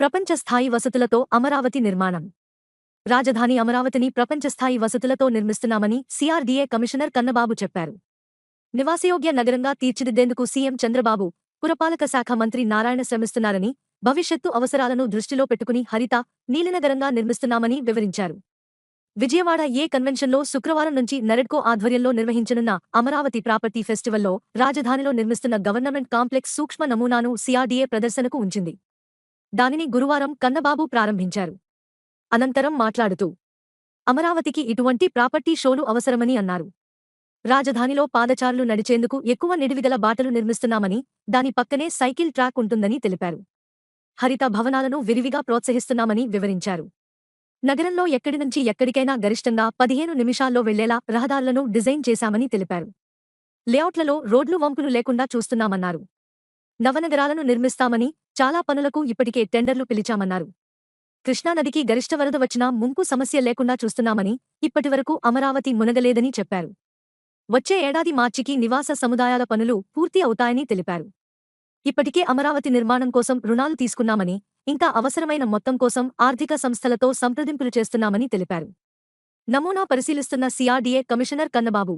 ప్రపంచస్థాయి వసతులతో అమరావతి నిర్మాణం. రాజధాని అమరావతిని ప్రపంచస్థాయి వసతులతో నిర్మిస్తున్నామని సీఆర్డీఏ కమిషనర్ కన్నబాబు చెప్పారు. నివాసయోగ్య నగరంగా తీర్చిదిద్దేందుకు సీఎం చంద్రబాబు పురపాలక శాఖ మంత్రి నారాయణ శ్రమిస్తున్నారని భవిష్యత్తు అవసరాలను దృష్టిలో పెట్టుకుని హరిత నీలినగరంగా నిర్మిస్తున్నామని వివరించారు. విజయవాడ ఏ కన్వెన్షన్లో శుక్రవారం నుంచి నరెడ్కో ఆధ్వర్యంలో నిర్వహించనున్న అమరావతి ప్రాపర్టీ ఫెస్టివల్లో రాజధానిలో నిర్మిస్తున్న గవర్నమెంట్ కాంప్లెక్స్ సూక్ష్మ నమూనాను సీఆర్డీఏ ప్రదర్శనకు ఉంచింది. దానిని గురువారం కన్నబాబు ప్రారంభించారు. అనంతరం మాట్లాడుతూ అమరావతికి ఇటువంటి ప్రాపర్టీ షోలు అవసరమని అన్నారు. రాజధానిలో పాదచారులు నడిచేందుకు ఎక్కువ నిడివిగల బాటలు నిర్మిస్తున్నామని దాని పక్కనే సైకిల్ ట్రాక్ ఉంటుందని తెలిపారు. హరిత భవనాలను విరివిగా ప్రోత్సహిస్తున్నామని వివరించారు. నగరంలో ఎక్కడి నుంచి ఎక్కడికైనా గరిష్టంగా పదిహేను నిమిషాల్లో వెళ్ళేలా రహదారులను డిజైన్ చేశామని తెలిపారు. లేఅవుట్లలో రోడ్లు వంపులు లేకుండా చూస్తున్నామన్నారు. నవనగరాలను నిర్మిస్తామని చాలా పనులకు ఇప్పటికే టెండర్లు పిలిచామన్నారు. కృష్ణానదికి గరిష్ట వరద వచ్చినా ముంపు సమస్య లేకుండా చూస్తున్నామని ఇప్పటివరకు అమరావతి మునగలేదని చెప్పారు. వచ్చే ఏడాది మార్చికి నివాస సముదాయాల పనులు పూర్తి అవుతాయని తెలిపారు. ఇప్పటికే అమరావతి నిర్మాణం కోసం రుణాలు తీసుకున్నామని ఇంకా అవసరమైన మొత్తం కోసం ఆర్థిక సంస్థలతో సంప్రదింపులు చేస్తున్నామని తెలిపారు. నమూనా పరిశీలిస్తున్న సిఆర్డీఏ కమిషనర్ కన్నబాబు